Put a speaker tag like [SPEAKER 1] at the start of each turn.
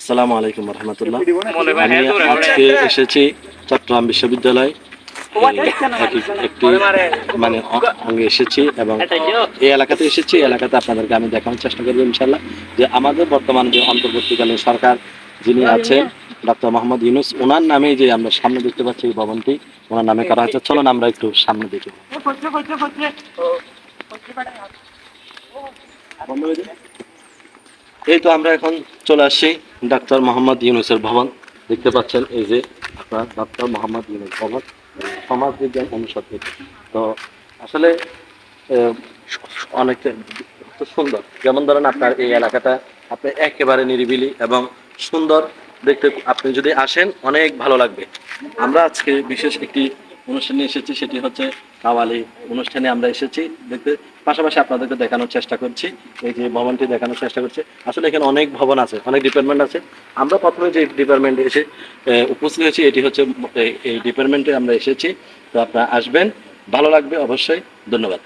[SPEAKER 1] আসসালামু আলাইকুম রহমতুল্লাহ। আমি আজকে এসেছি চট্টগ্রাম বিশ্ববিদ্যালয়। একটি মানে আমি এসেছি এবং এই এলাকাতে এসেছি। এলাকাতে আপনাদেরকে আমি দেখানোর চেষ্টা করব ইনশাল্লাহ যে আমাদের বর্তমান যে অন্তর্বর্তীকালীন সরকার যিনি আছেন ডক্টর মোহাম্মদ ইউনুস ওনার নামে যে আমরা সামনে দেখতে পাচ্ছি এই ভবনটি ওনার নামে করা হয়েছে। চলুন আমরা একটু সামনে দেখি। এই তো আমরা এখন চলে আসছি ডাক্তার মোহাম্মদ ইউনুসের ভবন। দেখতে পাচ্ছেন এই যে আপনার ডাক্তার মোহাম্মদ ইউনুস ভবন, সমাজ বিজ্ঞান অনুষদ। তো আসলে তো সুন্দর। যেমন ধরেন আপনার এই এলাকাটা, আপনি একেবারে নিরিবিলি এবং সুন্দর। দেখতে আপনি যদি আসেন, অনেক ভালো লাগবে। আমরা আজকে বিশেষ একটি অনুষ্ঠানে এসেছি সেটি হচ্ছে কাওয়ালি অনুষ্ঠানে আমরা এসেছি। দেখতে পাশাপাশি আপনাদেরকে দেখানোর চেষ্টা করছি। এই যে ভবনটি দেখানোর চেষ্টা করছি। আসলে এখানে অনেক ভবন আছে, অনেক ডিপার্টমেন্ট আছে। আমরা প্রথমে যে ডিপার্টমেন্টে এসে উপস্থিত হয়েছি, এটি হচ্ছে এই- ডিপার্টমেন্টে আমরা এসেছি। তো আপনারা আসবেন। ভালো লাগবে অবশ্যই। ধন্যবাদ।